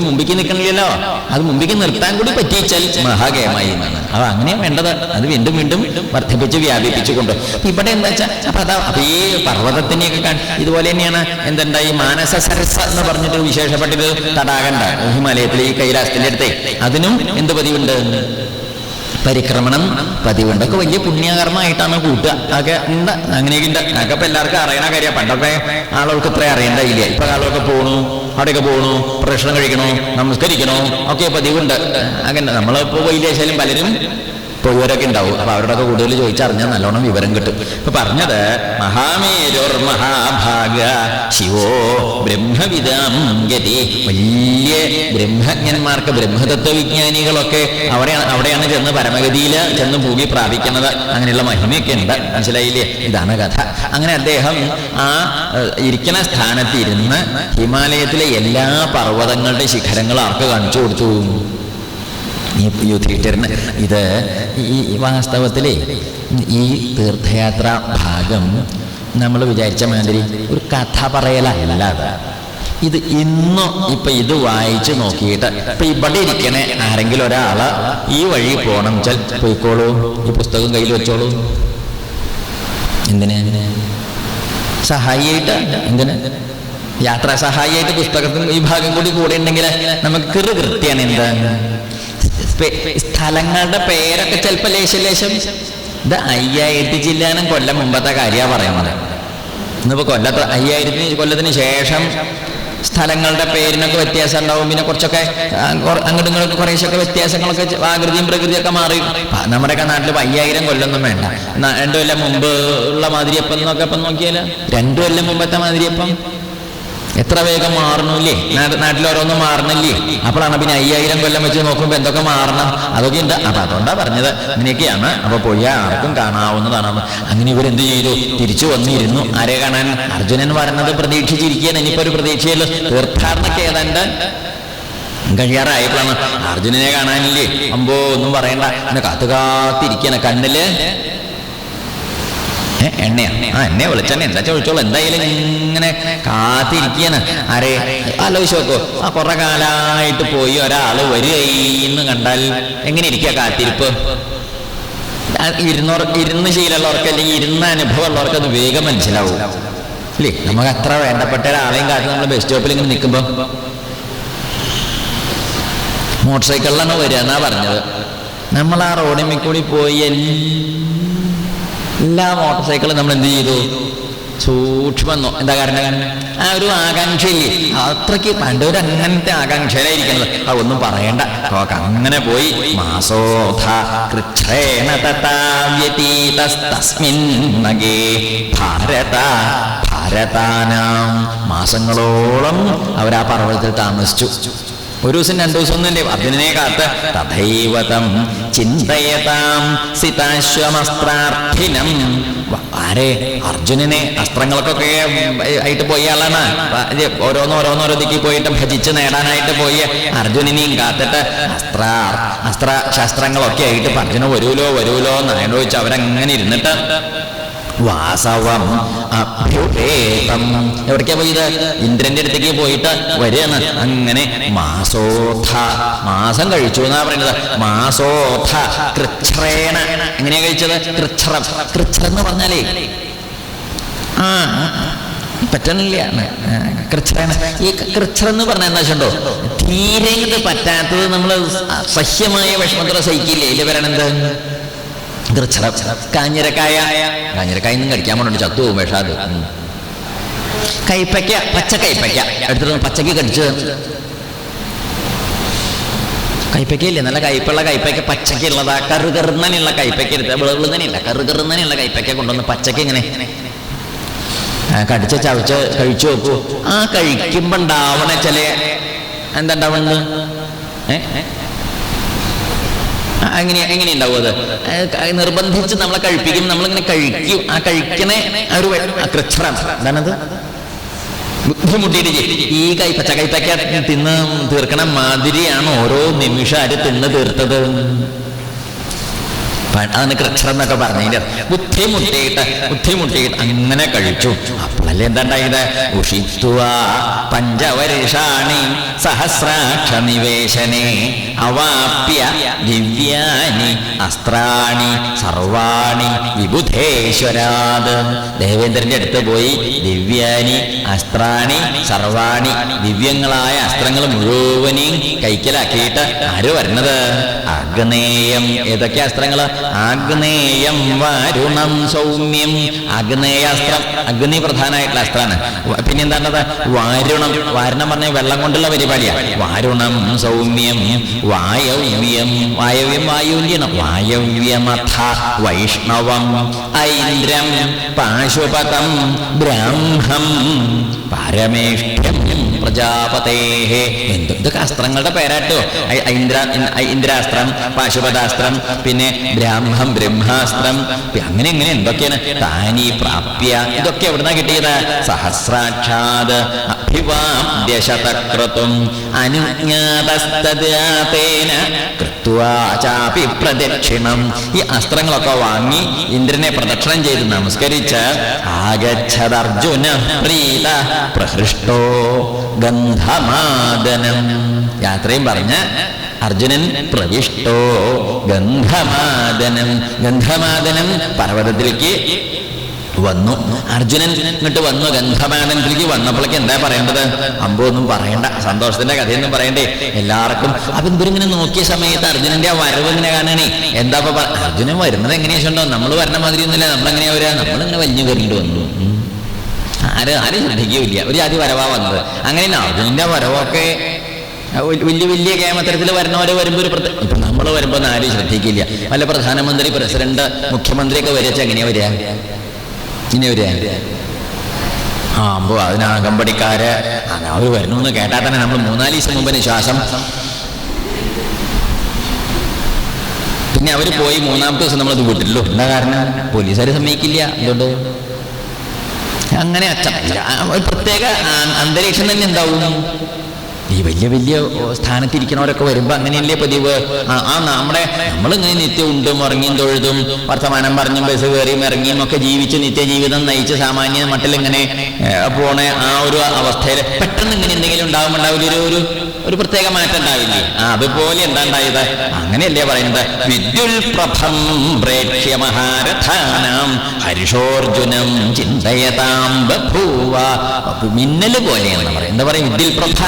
കൂടി മുമ്പിക്ക് നിൽക്കണില്ലല്ലോ. അത് മുമ്പിക്ക് നിർത്താൻ കൂടി പറ്റിച്ചാൽ മഹാഗയമായി അത് അങ്ങനെ വേണ്ടത്. അത് വീണ്ടും വീണ്ടും വർദ്ധിപ്പിച്ച് വ്യാപിപ്പിച്ചു കൊണ്ട് അപ്പൊ ഇവിടെ എന്താ വെച്ചാൽ അപ്പൊ അതാ അപ്പൊ ഈ പർവതത്തിനെയൊക്കെ കാണി ഇതുപോലെ തന്നെയാണ് എന്തുണ്ടാ ഈ മാനസ സരസ എന്ന് പറഞ്ഞിട്ട് വിശേഷപ്പെട്ടത് തടാകണ്ട ഹിമാലയത്തിലെ ഈ കൈലാസത്തിന്റെ അടുത്തേ. അതിനും എന്ത് പതിവുണ്ട്? പരിക്രമണം പതിവുണ്ട് ഒക്കെ വലിയ പുണ്യകർമ്മമായിട്ടാണ് കൂട്ടുക. ഒക്കെ ഉണ്ട് അങ്ങനെയൊക്കെ ഉണ്ട്. അതൊക്കെ ഇപ്പൊ എല്ലാവർക്കും അറിയണ കാര്യമാണ്. പണ്ടൊക്കെ ആളുകൾക്ക് ഇത്ര അറിയണ്ടായില്ല ഇപ്പൊ ആളുകൾക്ക് പോണു അവിടെയൊക്കെ പോകണു പ്രശ്നം കഴിക്കണോ നമസ്കരിക്കണോ ഒക്കെ പതിവുണ്ട്. അങ്ങനെ നമ്മളിപ്പോ ശാലും പലരും പോയവരൊക്കെ ഉണ്ടാവും. അപ്പൊ അവരോടൊക്കെ കൂടുതൽ ചോദിച്ചറിഞ്ഞാൽ നല്ലോണം വിവരം കിട്ടും. ഇപ്പൊ പറഞ്ഞത് മഹാമേരോർ മഹാഭാഗ ശിവോ ബ്രഹ്മവിദാം ഗതി. വലിയ ബ്രഹ്മജ്ഞന്മാർക്ക് ബ്രഹ്മതത്വ വിജ്ഞാനികളൊക്കെ അവിടെ അവിടെയാണ് ചെന്ന് പരമഗതിയിൽ ചെന്ന് ഭൂമി പ്രാപിക്കുന്നത്. അങ്ങനെയുള്ള മഹിമയൊക്കെ ഉണ്ട്. മനസ്സിലായില്ലേ? ഇതാണ് കഥ. അങ്ങനെ അദ്ദേഹം ആ ഇരിക്കുന്ന സ്ഥാനത്തിരുന്ന് ഹിമാലയത്തിലെ എല്ലാ പർവതങ്ങളുടെ ശിഖരങ്ങളും ആർക്ക് കാണിച്ചു കൊടുത്തു? ഈ യുധിഷ്ഠിരന് ഇത് ഈ വാസ്തവത്തിൽ ഈ തീർത്ഥയാത്ര ഭാഗം നമ്മൾ വിചാരിച്ച മാതിരി ഒരു കഥ പറയലല്ല ഇത് ഇന്നും ഇപ്പൊ ഇത് വായിച്ച് നോക്കിയിട്ട് ഇപ്പൊ ഇവിടെ ഇരിക്കണേ ആരെങ്കിലും ഒരാൾ ഈ വഴി പോണം വെച്ചാൽ പോയിക്കോളൂ ഈ പുസ്തകം കയ്യിൽ വെച്ചോളൂ. എന്തിനാ? സഹായിയായിട്ട് എന്തിനാ? യാത്രാ സഹായിയായിട്ട് പുസ്തകത്തിന് ഈ ഭാഗം കൂടി കൂടെ ഉണ്ടെങ്കിൽ നമുക്ക് കൃത്യാണ് എന്താ സ്പെ- സ്ഥലങ്ങളുടെ പേരൊക്കെ ചിലപ്പോൾ ലേശം ലേശം. ഇത് അയ്യായിരത്തി ചില്ലാനും കൊല്ലം മുമ്പത്തെ കാര്യമാണ് പറയുന്നത്. ഇന്നിപ്പോൾ കൊല്ലത്ത് അയ്യായിരത്തിന് കൊല്ലത്തിന് ശേഷം സ്ഥലങ്ങളുടെ പേരിനൊക്കെ വ്യത്യാസം ഉണ്ടാവും പിന്നെ കുറച്ചൊക്കെ അങ്ങോട്ടും ഇങ്ങോട്ടും കുറേശ്ശൊക്കെ വ്യത്യാസങ്ങളൊക്കെ ആകൃതിയും പ്രകൃതിയൊക്കെ മാറി. നമ്മുടെയൊക്കെ നാട്ടിൽ അയ്യായിരം കൊല്ലൊന്നും വേണ്ട. രണ്ടു കൊല്ലം മുമ്പ് ഉള്ള മാതിരിയപ്പം എന്നൊക്കെ ഇപ്പം നോക്കിയാൽ രണ്ടു കൊല്ലം മുമ്പത്തെ മാതിരിയപ്പം എത്ര വേഗം മാറണില്ലേ? നാട്ടിൽ ഓരോന്നും മാറണില്ലേ? അപ്പോഴാണ് പിന്നെ അയ്യായിരം കൊല്ലം വെച്ച് നോക്കുമ്പോൾ എന്തൊക്കെ മാറണം? അതൊക്കെ ഉണ്ട്. അപ്പൊ അതുകൊണ്ടാ പറഞ്ഞത്. ഇങ്ങനെയൊക്കെയാണ്. അപ്പൊ പോയ ആർക്കും കാണാവുന്നതാണ്. അങ്ങനെ ഇവരെന്ത് ചെയ്തു? തിരിച്ചു വന്നിരുന്നു. ആരെ കാണാൻ അർജുനൻ പറഞ്ഞത് പ്രതീക്ഷിച്ചിരിക്കുകയാണ്. ഇനിയിപ്പോ ഒരു പ്രതീക്ഷയല്ലോ? തീർത്ഥാടനൊക്കെ ഏതാണ്ട് കഴിയാറായപ്പോഴാണ് അർജുനനെ കാണാനില്ലേ? അമ്പോ ഒന്നും പറയണ്ട. എന്നെ കാത്തു കാത്തിരിക്കണ കണ്ണിൽ എണ്ണയാ? ആ എണ്ണ വെളിച്ചെണ്ണ. എന്താ ചോദിച്ചോളൂ എന്തായാലും ഇങ്ങനെ കാത്തിരിക്കാണ് ആരെ? ആലോചിച്ച് നോക്കോ. ആ കുറെ കാലമായിട്ട് പോയി ഒരാൾ വരികയെന്ന് കണ്ടാൽ എങ്ങനെ ഇരിക്കുക കാത്തിരിപ്പ്? ഇരുന്നോർ ഇരുന്ന് ശീലമുള്ളവർക്ക് അല്ലെങ്കിൽ ഇരുന്ന അനുഭവമുള്ളവർക്ക് അത് വേഗം മനസ്സിലാവും. അല്ലേ നമുക്ക് അത്ര വേണ്ടപ്പെട്ട ഒരാളെയും കാത്ത് നമ്മൾ ബസ് സ്റ്റോപ്പിൽ ഇങ്ങനെ നിൽക്കുമ്പോൾ മോട്ടോർ സൈക്കിളിലാണ് വരിക എന്നാ പറഞ്ഞത്. നമ്മൾ ആ റോഡിൽ കൂടി പോയി മോട്ടോർ സൈക്കിളും നമ്മൾ എന്ത് ചെയ്തു? സൂക്ഷ്മം എന്താ കാരണം? ആ ഒരു ആകാംക്ഷയില്ലേ? അത്രയ്ക്ക് പണ്ടൊരു അങ്ങനത്തെ ആകാംക്ഷയിലായിരിക്കുന്നത് ഒന്നും പറയണ്ട. അങ്ങനെ പോയി. മാസോധ ഭാരത ഭാരതാനാം മാസങ്ങളോളം അവർ ആ പർവതത്തിൽ താമസിച്ചു. ഒരു ദിവസം രണ്ടു ദിവസം ഒന്നും അർജുനനെ കാത്ത്. തഥൈവതം ചിന്തയതാം സിതാശ്വമസ്ത്രാർത്ഥിനം. ആരെ? അർജുനനെ. അസ്ത്രങ്ങൾക്കൊക്കെ ആയിട്ട് പോയ ആളാണ്. ഓരോന്ന് ഓരോന്ന് ദിക്കി പോയിട്ട് ഭജിച്ച് നേടാനായിട്ട് പോയി. അർജുനനെയും കാത്തിട്ട് അസ്ത്ര അസ്ത്ര ശാസ്ത്രങ്ങളൊക്കെ ആയിട്ട് അർജുന വരൂലോ വരൂലോ എന്ന് ആലോചിച്ച് അവരങ്ങനെ ഇരുന്നിട്ട് വാസവം അഭ്യുപേതം. എവിടേക്കാ പോയത്? ഇന്ദ്രന്റെ അടുത്തേക്ക് പോയിട്ട് വരികയാണ്. അങ്ങനെ മാസോധ മാസം കഴിച്ചു എന്നാ പറയുന്നത്? മാസോധ കൃച്ഛ്രേണ. എങ്ങനെയാ കഴിച്ചത്? കൃച്ഛ്രം. കൃച്ഛ്രം എന്ന് പറഞ്ഞാലേ ആ പറ്റണില്ല. കൃച്ഛ്രേണ. ഈ കൃച്ഛ്രം എന്ന് പറഞ്ഞാൽ എന്താ വെച്ചിട്ടുണ്ടോ? തീരെ ഇത് പറ്റാത്തത് നമ്മൾ സഹ്യമായ വിഷമത്തോടെ സഹിക്കില്ലേ? ഇതിൽ വരണെന്ത് കാഞ്ഞിരക്കായ. കാഞ്ഞിരക്കായ ഒന്നും കടിക്കാൻ പോകണ്ട ചത്തു പോകും വിഷാത് ഉം. കൈപ്പയ്ക്ക. പച്ച കൈപ്പയ്ക്ക. എടുത്തിട്ട് പച്ചക്ക് കടിച്ചു. കൈപ്പയ്ക്കയില്ലേ? നല്ല കൈപ്പുള്ള കൈപ്പയ്ക്ക. പച്ചക്കുള്ളതാ കറുകറുന്നനുള്ള കൈപ്പയ്ക്ക എടുത്ത്. കറു കറുന്നനുള്ള കൈപ്പയ്ക്ക കൊണ്ടുവന്ന് പച്ചക്ക് ഇങ്ങനെ കടിച്ച ചവച്ച് കഴിച്ചു നോക്കൂ. ആ കഴിക്കുമ്പോണ്ടാവണ ചില എന്താ ഉണ്ടാവുന്നത് ഏ? ആ, എങ്ങനെ ഉണ്ടാവും അത്? നിർബന്ധിച്ച് നമ്മളെ കഴിപ്പിക്കും. നമ്മളിങ്ങനെ കഴിക്കും. ആ കഴിക്കണേ ഒരു കൃച്ഛ്രം എന്താണത് ബുദ്ധിമുട്ടിയിട്ട്. ഈ കൈ പച്ച കൈപ്പയ്ക്ക തിന്ന് തീർക്കണ മാതിരിയാണ് ഓരോ നിമിഷം ആര് തിന്ന് തീർത്തത്. പ- അക്ഷരം എന്നൊക്കെ പറഞ്ഞതിന്റെ ബുദ്ധിമുട്ടിയിട്ട് ബുദ്ധിമുട്ടിയിട്ട് ബുദ്ധി മുട്ടിയിട്ട് അങ്ങനെ കഴിച്ചു. അപ്പോഴല്ലേ എന്താണ്ടായത് ഉഷിത്വ പഞ്ചവരുഷാണി സഹസ്രാക്ഷ നിവേശനെ അവാപ്യ ദിവ്യാനി അസ്ത്രാണി സർവാണി വിബുധേശ്വരാത്. ദേവേന്ദ്രന്റെ അടുത്ത് പോയി ദിവ്യാനി അസ്ത്രാണി സർവാണി ദിവ്യങ്ങളായ അസ്ത്രങ്ങൾ മുഴുവനെയും കൈക്കലാക്കിയിട്ട് ആര് വരുന്നത് അഗ്നേയം. ഏതൊക്കെ അസ്ത്രങ്ങൾ? ആഗ്നേയം വരുണം സൗമ്യം. അഗ്നേയാസ്ത്രം അഗ്നി പ്രധാനമായിട്ടുള്ള അസ്ത്രമാണ്. പിന്നെ എന്താണത് വാരുണം. വാരണം പറഞ്ഞ വെള്ളം കൊണ്ടുള്ള പരിപാടിയാണ് വാരുണം സൗമ്യം വായവ്യം. വായവ്യം വായുല്യണം വായവ്യമഥ വൈഷ്ണവം. ഐന്ദ്രം പാശുപതം ബ്രാഹ്മം പരമേഷ്ഠ്യം. പ്രജാപതേ എന്ത്? ഇതൊക്കെ അസ്ത്രങ്ങളുടെ പേരാട്ടോ. ഇന്ദ്രാസ്ത്രം പാശുപതാസ്ത്രം പിന്നെ ബ്രാഹ്മം ബ്രഹ്മാസ്ത്രം അങ്ങനെ ഇങ്ങനെ എന്തൊക്കെയാണ്? താനി പ്രാപ്യ. ഇതൊക്കെ എവിടുന്നാ കിട്ടിയത്? സഹസ്രാക്ഷാത്. അഭിവാദ്യശതക്രതും അനുജ്ഞാതസ്തേന കൃത്വാചാപി പ്രദക്ഷിണം. ഈ അസ്ത്രങ്ങളൊക്കെ വാങ്ങി ഇന്ദ്രനെ പ്രദക്ഷിണം ചെയ്ത് നമസ്കരിച്ച് ആഗച്ഛദർജുന പ്രീത പ്രഹൃഷ്ടോ ഗന്ധമാദനം. യാത്രയും പറഞ്ഞ് അർജുനൻ പ്രവിഷ്ടോ ഗന്ധമാദനം. ഗന്ധമാദനം പർവതത്തിലേക്ക് വന്നു. അർജുനൻ ഇങ്ങോട്ട് വന്നു. ഗന്ധമാനത്തിലേക്ക് വന്നപ്പോഴേക്ക് എന്താ പറയേണ്ടത്? അമ്പോ ഒന്നും പറയണ്ട. സന്തോഷത്തിന്റെ കഥയൊന്നും പറയണ്ടേ. എല്ലാവർക്കും അപ്പൊ ഇവരിങ്ങനെ നോക്കിയ സമയത്ത് അർജുനന്റെ ആ വരവ് ഇങ്ങനെ കാണണേ. എന്താ അർജുനൻ വരുന്നത് എങ്ങനെയാ നമ്മൾ വരണ മാതിരി ഒന്നുമില്ല നമ്മളെങ്ങനെയാ വരിക? നമ്മളിങ്ങനെ വലിഞ്ഞു കയറിയിട്ട് വന്നു. ആര് ആര് ശ്രദ്ധിക്കുകയില്ല. ഒരു ജാതി വരവാ വന്നത്. അങ്ങനെ അർജുനന്റെ വരവൊക്കെ വലിയ വലിയ കേമത്തരത്തിൽ വരുന്നവരെ വരുമ്പോൾ ഒരു പ്രത്യേക ഇപ്പൊ നമ്മൾ വരുമ്പോൾ ആരും ശ്രദ്ധിക്കില്ല. വല്ല പ്രധാനമന്ത്രി പ്രസിഡന്റ് മുഖ്യമന്ത്രിയൊക്കെ വരച്ച എങ്ങനെയാ വരിക? ഇങ്ങനെ ഒരു ആ അമ്പോ അതിനാ അകമ്പടിക്കാര് അവർ വരുന്നു എന്ന് കേട്ടാൽ തന്നെ നമ്മൾ മൂന്നാൽ ദിവസം മുമ്പിന് ശ്വാസം പിന്നെ അവർ പോയി മൂന്നാമത്തെ ദിവസം നമ്മളത് വിട്ടില്ലോ എന്താ കാരണം? പോലീസുകാർ സമ്മതിക്കില്ല. എന്തുകൊണ്ട്? അങ്ങനെ അച്ഛൻ പ്രത്യേക അന്തരീക്ഷം തന്നെ എന്താവും? ഈ വലിയ വലിയ സ്ഥാനത്തിരിക്കുന്നവരൊക്കെ വരുമ്പോ അങ്ങനെയല്ലേ പതിവ്? ആ നമ്മുടെ നമ്മളിങ്ങനെ നിത്യം ഉണ്ടും ഉറങ്ങിയും തൊഴുതും വർത്തമാനം പറഞ്ഞും ബസ് കയറിയും ഇറങ്ങിയും ഒക്കെ ജീവിച്ച് നിത്യജീവിതം നയിച്ച് സാമാന്യ മട്ടിലിങ്ങനെ ഇങ്ങനെ പോണ ആ ഒരു അവസ്ഥയിൽ പെട്ടെന്ന് ഇങ്ങനെ എന്തെങ്കിലും ഉണ്ടാകുമ്പോൾ ഒരു ഒരു ഒരു പ്രത്യേക മാറ്റം ഉണ്ടാവില്ലേ അതുപോലെ എന്താ ഉണ്ടായത്? അങ്ങനെയല്ലേ പറയുന്നത്? വിദ്യുൽ പ്രഭം പ്രേക്ഷ്യ മഹാരഥാനാം ഹരിഷോർജുനം ചിന്തയതാം ബഭൂവ. അപ്പൊ മിന്നൽ പോലെയാണ് പറയുന്നത്. എന്താ പറയുക? വിദ്യുൽ പ്രഭ.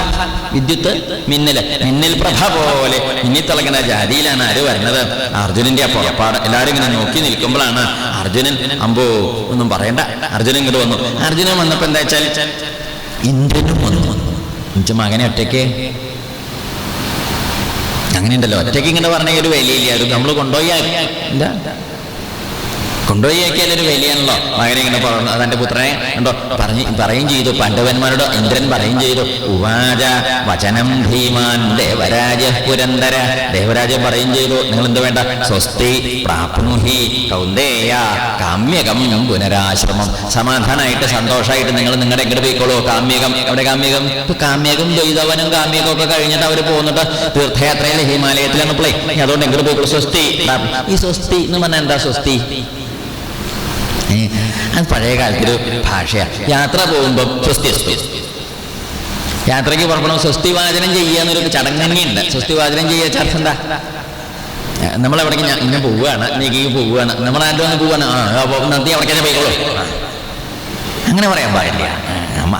വിദ്യുത്ത് മിന്നൽ മിന്നൽ പ്രഭ പോലെ മിന്നിത്തിളങ്ങുന്ന ജാതിയിലാണ് ആര് വരുന്നത്? അർജുനന്റെ പുറപ്പാട്. എല്ലാവരും ഇങ്ങനെ നോക്കി നിൽക്കുമ്പോഴാണ് അർജുനൻ അമ്പോ ഒന്നും പറയണ്ട. അർജുനൻ ഇങ്ങോട്ട് വന്നു. അർജുനൻ വന്നപ്പോ എന്താ വെച്ചാൽ ഇന്ദ്രനും വന്നു. എന്നുവെച്ചാൽ മകനെ ഒറ്റയ്ക്ക്? അങ്ങനെയുണ്ടല്ലോ. ഒറ്റയ്ക്ക് ഇങ്ങനെ പറഞ്ഞ ഒരു വിലയില്ല. അത് നമ്മൾ കൊണ്ടുപോയി എന്താ? കൊണ്ടുപോയി ഒരു വലിയാണല്ലോ മകനെ ഇങ്ങനെ പറഞ്ഞു. അതെന്റെ പുത്രനെ ഉണ്ടോ പറഞ്ഞു പറയും ചെയ്തു. പാണ്ഡവന്മാരോട് ഇന്ദ്രൻ പറയും ചെയ്തു. ഉവാച വചനം ഭീമാൻ ദേവരാജ പുരന്തര. ദേവരാജ പറയും ചെയ്തു. നിങ്ങൾ എന്ത് വേണ്ട? സ്വസ്തി പ്രാപ്നുഹി കൗന്ദേയ കാമ്യകം പുനരാശ്രമം. സമാധാനമായിട്ട് സന്തോഷമായിട്ട് നിങ്ങൾ നിങ്ങളുടെ എങ്ങോട്ട് പോയിക്കോളൂ. കാമ്യകം. എവിടെ കാമ്യകം? ഇപ്പൊ കാമ്യകം ദ്വൈതവനും കാമ്യകം ഒക്കെ കഴിഞ്ഞിട്ട് അവർ പോകുന്നിട്ട് തീർത്ഥയാത്രയിൽ ഹിമാലയത്തിലാണ് പ്ലേ അതുകൊണ്ട് എങ്ങോട്ട് പോയിക്കോളൂ. സ്വസ്തി ഈ സ്വസ്തി എന്ന് പറഞ്ഞാൽ എന്താ സ്വസ്തി? അത് പഴയ കാലത്തൊരു ഭാഷയാണ് യാത്ര പോകുമ്പോൾ സ്വസ്തി അസ്തി യാത്രയ്ക്ക് വാചനം ചെയ്യാന്നൊരു ചടങ്ങ് തന്നെയുണ്ട് സ്വസ്തി വാചനം ചെയ്യുക ചർച്ച എന്താ? നമ്മൾ എവിടേക്ക് ഞാൻ ഇന്ന് പോവുകയാണ് നീക്കി പോവുകയാണ്. നമ്മൾ പോവാണ് ആ അപ്പോൾ നന്ദി തന്നെ പോയിക്കോളൂ. അങ്ങനെ പറയാൻ പാടില്ല.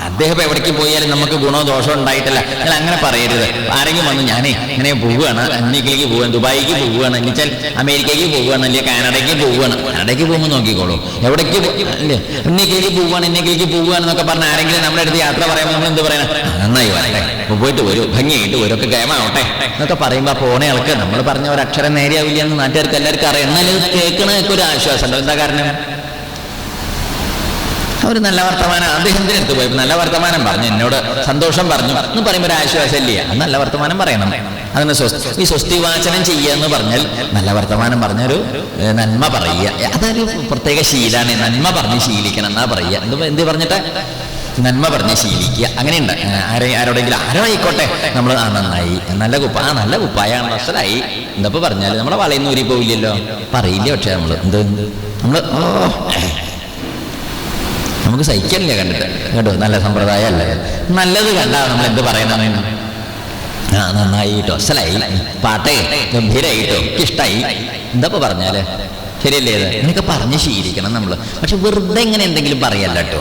അദ്ദേഹം എവിടേക്ക് പോയാലും നമുക്ക് ഗുണോ ദോഷമോ ഉണ്ടായിട്ടില്ല. നിങ്ങൾ അങ്ങനെ പറയരുത്. ആരെങ്കിലും വന്ന് ഞാനേ ഇങ്ങനെ പോവുകയാണ് അന്നേക്കിലേക്ക് പോവാണ് ദുബായിക്ക് പോവുകയാണ് എന്നുവെച്ചാൽ അമേരിക്കയ്ക്ക് പോവുകയാണ് അല്ലെങ്കിൽ കാനഡയ്ക്ക് പോവുകയാണ്. കാനഡയ്ക്ക് പോകുമ്പോൾ നോക്കിക്കോളൂ. എവിടേക്ക് അല്ലേ? ഇന്നേക്കിലേക്ക് പോവുകയാണ് ഇന്നേക്കിലേക്ക് പോവുകയാണ് എന്നൊക്കെ പറഞ്ഞ ആരെങ്കിലും നമ്മുടെ അടുത്ത് യാത്ര പറയുമ്പോൾ നമ്മൾ എന്ത് പറയണം? നന്നായി വരട്ടെ. പോയിട്ട് വരൂ. ഭംഗിയായിട്ട് വരും. ഒക്കെ കേമാവട്ടെ എന്നൊക്കെ പറയുമ്പോൾ പോണ ആൾക്ക് നമ്മൾ പറഞ്ഞ ഒരു അക്ഷരം നേരെയാവില്ല എന്ന് നാട്ടുകാർക്ക് എല്ലാവർക്കും അറിയാം. എന്നാലും കേൾക്കണ ഒരു ആശ്വാസം ഉണ്ടോ എന്താ കാരണം? ഒരു നല്ല വർത്തമാനം. അദ്ദേഹത്തിന് എടുത്തു പോയി? നല്ല വർത്തമാനം പറഞ്ഞു. എന്നോട് സന്തോഷം പറഞ്ഞു. എന്ന് പറയുമ്പോൾ ഒരു ആശ്വാസമില്ല? നല്ല വർത്തമാനം പറയണം. അതിന് ഈ സ്വസ്തി വാചനം ചെയ്യുക എന്ന് പറഞ്ഞാൽ നല്ല വർത്തമാനം പറഞ്ഞൊരു നന്മ പറയുക. അതൊരു പ്രത്യേക ശീലാണ്. നന്മ പറഞ്ഞ് ശീലിക്കണം എന്നാ പറയുക. എന്ത് എന്ത് പറഞ്ഞിട്ട്? നന്മ പറഞ്ഞ് ശീലിക്കുക. അങ്ങനെയുണ്ട്. ആരെ ആരോടെങ്കിലും ആരോ ആയിക്കോട്ടെ. നമ്മൾ ആ നന്നായി. നല്ല കുപ്പ ആ നല്ല കുപ്പായാണ്. മനസ്സിലായി എന്തപ്പോ പറഞ്ഞാൽ നമ്മളെ വളയുന്നൂരി പോവില്ലല്ലോ പറയില്ല പക്ഷെ നമ്മൾ എന്ത്? നമ്മൾ ഓ നമുക്ക് സഹിക്കണില്ല കണ്ടിട്ട്. കേട്ടോ നല്ല സമ്പ്രദായം അല്ല നല്ലത് കണ്ടാ നമ്മൾ എന്ത് പറയുന്ന ആ നന്നായി കേട്ടോ അസലായി. പാട്ടേ ഗംഭീരായിട്ടോ? ഇഷ്ടായി എന്താ പറഞ്ഞാൽ? ശരിയല്ലേ ഇങ്ങനെയൊക്കെ പറഞ്ഞ് ശീലിക്കണം നമ്മൾ പക്ഷെ വെറുതെ ഇങ്ങനെ എന്തെങ്കിലും പറയല്ല കേട്ടോ.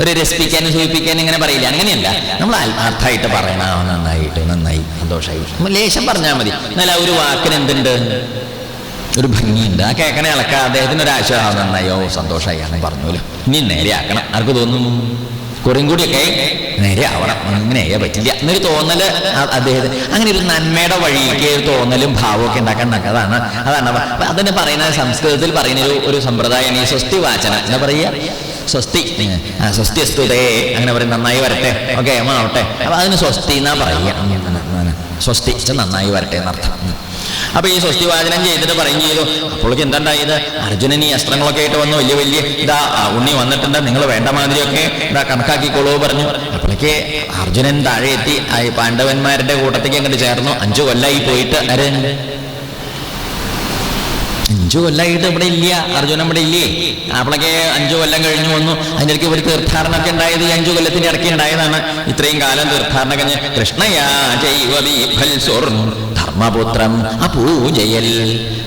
ഒരു രസിപ്പിക്കാനും സൂചിപ്പിക്കാനും ഇങ്ങനെ പറയില്ല. അങ്ങനെയല്ല. നമ്മൾ ആത്മാർത്ഥമായിട്ട് പറയണം. നന്നായിട്ട് നന്നായി. സന്തോഷമായി ലേശം പറഞ്ഞാൽ മതി. എന്നാൽ ആ ഒരു വാക്കിന് എന്തുണ്ട്? ഒരു ഭംഗിയുണ്ട് ആ കേക്കനെ ഇളക്ക അദ്ദേഹത്തിന് ഒരു ആശ്വാസം നന്നായോ സന്തോഷമായി അങ്ങനെ പറഞ്ഞല്ലോ ഇനി നേരെ ആക്കണം ആർക്ക് തോന്നും? കുറേം കൂടിയൊക്കെ നേരെ ഇങ്ങനെ ആയാ പറ്റില്ല. എന്നൊരു തോന്നൽ അദ്ദേഹത്തിന്. അങ്ങനെ ഒരു നന്മയുടെ വഴിക്ക് തോന്നലും ഭാവമൊക്കെ ഉണ്ടാക്കാൻ അതാണ്. അതാണ് അപ്പൊ അതിന് പറയുന്ന സംസ്കൃതത്തിൽ പറയുന്ന ഒരു ഒരു സമ്പ്രദായം. ഈ സ്വസ്തി വാചന. എന്താ പറയുക? സ്വസ്തി. സ്വസ്തി സ്തുതേ. അങ്ങനെ പറയും. നന്നായി വരട്ടെ. ഓക്കെ ആവട്ടെ അപ്പൊ അതിന് സ്വസ്തി എന്നാ പറയുക. സ്വസ്തി. നന്നായി വരട്ടെ എന്നർത്ഥം. ഉം. അപ്പൊ ഈ സ്വസ്തി വാചനം ചെയ്തിട്ട് പറയും ചെയ്തു. അപ്പോഴേക്ക് എന്താണ്ടായത്? അർജുനൻ ഈ അസ്ത്രങ്ങളൊക്കെ ആയിട്ട് വന്നു. വലിയ വലിയ ഇതാ ഉണ്ണി വന്നിട്ടുണ്ട്. നിങ്ങൾ വേണ്ട മാതിരിയൊക്കെ ഇതാ കണക്കാക്കിക്കോളൂ പറഞ്ഞു. അപ്പോഴേക്ക് അർജുനൻ താഴെ എത്തി. പാണ്ഡവന്മാരുടെ കൂട്ടത്തേക്ക് അങ്ങോട്ട് ചേർന്നു. അഞ്ചു കൊല്ലായി പോയിട്ട് ആര്? അഞ്ചു കൊല്ലമായിട്ട് ഇവിടെ ഇല്ല. അർജുനൻ ഇവിടെ ഇല്ലേ? അപ്പോഴൊക്കെ അഞ്ചു കൊല്ലം കഴിഞ്ഞു വന്നു. അതിന്റെ ഇടയ്ക്ക് ഒരു തീർത്ഥാടനമൊക്കെ ഉണ്ടായത് ഈ അഞ്ചു കൊല്ലത്തിന്റെ ഇടയ്ക്ക് ഉണ്ടായതാണ്. ഇത്രയും കാലം തീർത്ഥാടനം കഴിഞ്ഞ് കൃഷ്ണയാ ഫൽസുർ ധർമ്മപുത്രം അപൂജയൽ.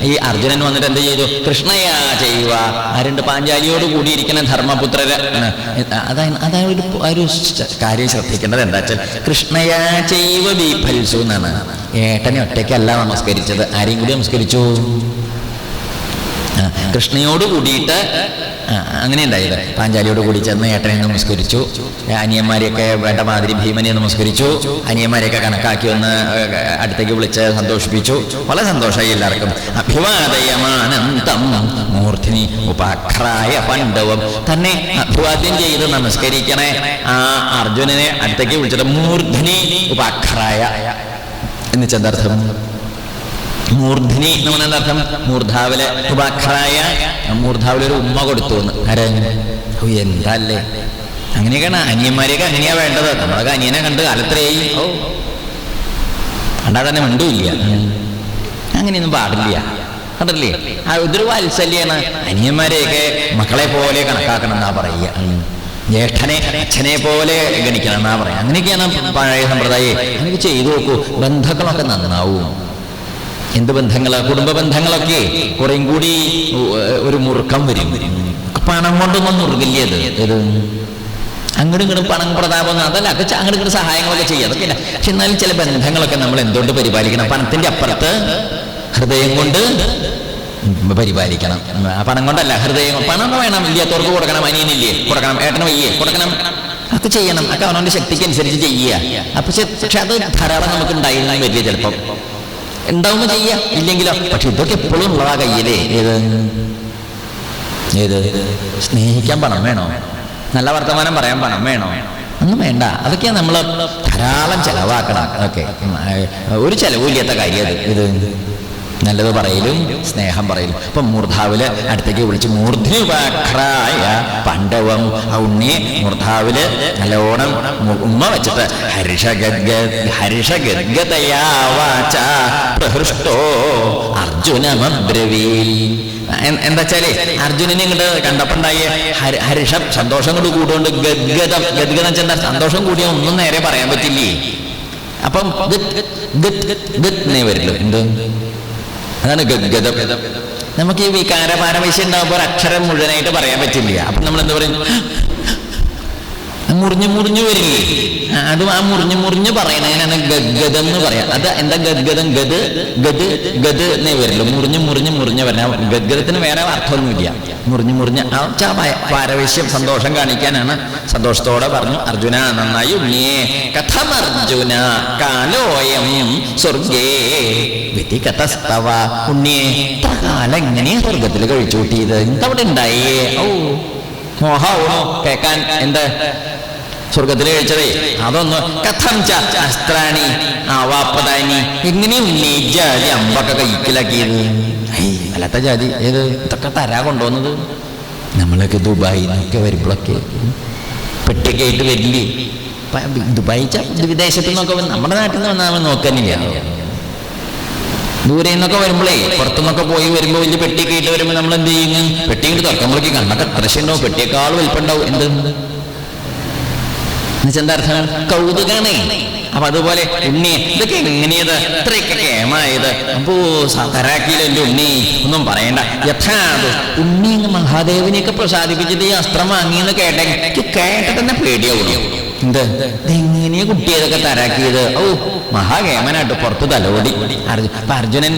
ഈ അർജുനൻ വന്നിട്ട് എന്ത് ചെയ്തു? കൃഷ്ണയാ ചെയ്യുക. ആ രണ്ട് പാഞ്ചാലിയോട് കൂടിയിരിക്കുന്ന ധർമ്മപുത്രര് അതായത് അതായത് ഒരു കാര്യം ശ്രദ്ധിക്കേണ്ടത് എന്താ വെച്ചാൽ കൃഷ്ണയാ ചെയ്വ ബീഫൽസു എന്നാണ് ഏട്ടനെ ഒറ്റയ്ക്കല്ല നമസ്കരിച്ചത്. ആരെയും കൂടി നമസ്കരിച്ചു? കൃഷ്ണയോട് കൂടിയിട്ട് അങ്ങനെ പാഞ്ചാലിയോട് കൂടി ചെന്ന് ഏട്ടനെ നമസ്കരിച്ചു. അനിയന്മാരെയൊക്കെ വേണ്ട മാതിരി ഭീമനെ നമസ്കരിച്ചു. അനിയന്മാരെയൊക്കെ കണക്കാക്കി വന്ന് അടുത്തേക്ക് വിളിച്ച് സന്തോഷിപ്പിച്ചു. വളരെ സന്തോഷമായി എല്ലാവർക്കും. അഭിവാദയമാനന്തം മൂർത്തിനി ഉപാഖ്രായ പണ്ഡവം. തന്നെ അഭിവാദ്യം ചെയ്ത് നമസ്കരിക്കണേ. ആ അർജുനനെ അടുത്തേക്ക് വിളിച്ചിട്ട് മൂർധിനി ഉപാഖ്രായ എന്ന് ചെന്തർത്ഥം മൂർധിനി പറഞ്ഞാൽ അർത്ഥം? മൂർധാവിലെ ഉപാഖ്യായ മൂർധാവിലെ ഒരു ഉമ്മ കൊടുത്തു എന്ന്. ആര് ഓ എന്താ അല്ലേ അങ്ങനെയൊക്കെയാണ് അനിയന്മാരെയൊക്കെ അങ്ങനെയാ വേണ്ടത്. നമ്മളൊക്കെ അനിയനെ കണ്ട് കാലത്രയായി. ഓ. കണ്ടാ തന്നെ മിണ്ടൂല്ല. അങ്ങനെയൊന്നും പാടില്ല. കണ്ടില്ലേ ആ ഇതൊരു വാത്സല്യാണ്. അനിയന്മാരെയൊക്കെ മക്കളെ പോലെ കണക്കാക്കണം എന്നാ പറയുക. ജ്യേഷ്ഠനെ അച്ഛനെ പോലെ ഗണിക്കണം എന്നാ പറയാം അങ്ങനെയൊക്കെയാണ് പഴയ സമ്പ്രദായം. അങ്ങനെയൊക്കെ ചെയ്തു നോക്കൂ. ബന്ധങ്ങളൊക്കെ നന്നാവും. എന്ത് ബന്ധങ്ങൾ? കുടുംബ ബന്ധങ്ങളൊക്കെ കുറേം കൂടി ഒരു മുറുക്കം വരും. പണം കൊണ്ടൊന്നും മുറുകില്ല അത് ഇത് അങ്ങോട്ടും ഇങ്ങോട്ടും പണം പ്രതാപം അതല്ല അത് അങ്ങോട്ടും ഇങ്ങോട്ടും സഹായങ്ങളൊക്കെ ചെയ്യുക അതൊക്കെ പക്ഷെ എന്നാലും ചില ബന്ധങ്ങളൊക്കെ നമ്മൾ എന്തുകൊണ്ട് പരിപാലിക്കണം? പണത്തിന്റെ അപ്പുറത്ത് ഹൃദയം കൊണ്ട് പരിപാലിക്കണം. പണം കൊണ്ടല്ല ഹൃദയം പണം വേണം ഇല്ലാത്തവർക്ക് കൊടുക്കണം അനിയനില്ലേ? കൊടുക്കണം ഏട്ടനും വയ്യേ? കൊടുക്കണം. അത് ചെയ്യണം. അതൊക്കെ അവനവന്റെ ശക്തിക്ക് അനുസരിച്ച് ചെയ്യുക. അപ്പൊ പക്ഷെ അത് ധാരാളം നമുക്ക് ഉണ്ടായിരുന്നു വരില്ല ചിലപ്പം. ഉണ്ടാവുമ്പോ ചെയ്യാം? ഇല്ലെങ്കിലോ? പക്ഷെ ഇതൊക്കെ എപ്പോഴും ഉള്ളതാ കയ്യിലേ. ഏത്? ഏത്? സ്നേഹിക്കാൻ പണം വേണോ? നല്ല വർത്തമാനം പറയാൻ പണം വേണോ? ഒന്നും വേണ്ട. അതൊക്കെ നമ്മൾ ധാരാളം ചെലവാക്കണം. ഓക്കെ. ഒരു ചെലവില്ലാത്ത കാര്യം ഇത് നല്ലത് പറയലും സ്നേഹം പറയലും. ഇപ്പൊ മൂർധാവിൽ അടുത്തേക്ക് വിളിച്ച് മൂർധിപാഖ്രായ പണ്ഡവം. ആ ഉണ്ണിയെ മൂർധാവിൽ നല്ലോണം ഉമ്മ വെച്ചിട്ട് ഹരിഷഗദ്ഗ അർജുന പ്രഹൃഷ്ടോ അർജുനമബ്രവീൽ. എൻ- എന്താ വെച്ചാൽ അർജുനനെ ഇങ്ങോട്ട് കണ്ടപ്പോണ്ടായ ഹരി ഹരിഷം സന്തോഷം കൊണ്ട് കൂടുകൊണ്ട് ഗദ്ഗതം ഗദ്ഗതം ചെന്ന സന്തോഷം കൂടിയ ഒന്നും നേരെ പറയാൻ പറ്റില്ലേ? അപ്പം വരില്ലോ എന്ത്? അതാണ് ഗദ്ഗതം നമുക്ക് ഈ വികാര പാരവശ്യം ഉണ്ടാകുമ്പോൾ അക്ഷരം മുഴുവനായിട്ട് പറയാൻ പറ്റില്ല. അപ്പൊ നമ്മൾ എന്താ പറയും? മുറിഞ്ഞു മുറിഞ്ഞു വരില്ലേ? അത് ആ മുറിഞ്ഞു മുറിഞ്ഞു പറയണതിനാണ് ഗദ്ഗതം എന്ന് പറയാം. അത് എന്താ ഗദ്ഗതം ഗത് ഗത് ഗത് എന്നേ വരില്ല. മുറിഞ്ഞു മുറിഞ്ഞു മുറിഞ്ഞു വരണം ഗദ്ഗതത്തിന് വേറെ അർത്ഥമൊന്നുമില്ല. മുറിഞ്ഞു മുറിഞ്ഞ്. ആ ചാ പാ- സന്തോഷം കാണിക്കാനാണ്. സന്തോഷത്തോടെ പറഞ്ഞു അർജുന നന്നായി കാലോയം സ്വർഗത്തിൽ കഴിച്ചു കൂട്ടിയത്? എന്തവിടെ ഉണ്ടായേ? ഓ മോഹാവണോ കേക്കാൻ എന്ത്? സ്വർഗത്തിൽ കഴിച്ചതേ. അതൊന്ന് കഥം അസ്ത്രാണി ആവാപ്പതാനി ഇങ്ങനെയും ജാതി അമ്പൊക്കെ കൈക്കിലാക്കിയത്. അല്ലാത്ത ജാതി ഏത്? ഇതൊക്കെ തരാ കൊണ്ടുവന്നത്. നമ്മളൊക്കെ ദുബായിൽ നിന്നൊക്കെ വരുമ്പോഴൊക്കെ പെട്ടിക്കായിട്ട് വലിയ ദുബായി വിദേശത്ത് നിന്നൊക്കെ നമ്മുടെ നാട്ടിൽ നിന്ന് വന്നാൽ നോക്കാനില്ല. ദൂരെ നിന്നൊക്കെ വരുമ്പോഴേ പുറത്തുനിന്നൊക്കെ പോയി വരുമ്പോൾ വലിയ പെട്ടിയൊക്കെ ആയിട്ട് വരുമ്പോൾ നമ്മൾ എന്ത് ചെയ്യുന്നു? പെട്ടിയിട്ട് തുറക്കുമ്പോഴേക്ക് കണ്ണൊക്കെ അത്രശ ഉണ്ടാവും പെട്ടിയേക്കാൾ വലിപ്പുണ്ടാവും എന്ത്? എന്നുവെച്ചാ എന്താ അർത്ഥം? കൗതുകാണേ അപ്പൊ അതുപോലെ ഉണ്ണി. ഇതൊക്കെ എങ്ങനെയത്? ഇത്രയൊക്കെ കേമായത്. അപ്പോ തരാക്കിയില്ല ഉണ്ണി? ഒന്നും പറയണ്ട. യഥാത് ഉണ്ണി എന്ന് മഹാദേവനെയൊക്കെ പ്രസാദിപ്പിച്ചിട്ട് ഈ അസ്ത്രം വാങ്ങിയെന്ന് കേട്ടെ. എനിക്ക് കേട്ട തന്നെ പേടിയാവുള്ളൂ. എന്ത്? എങ്ങനെയാ കുട്ടി ഇതൊക്കെ തരാക്കിയത്? ഓ മഹാകേമനായിട്ട് പുറത്ത് തലോടി. അർജുനൻ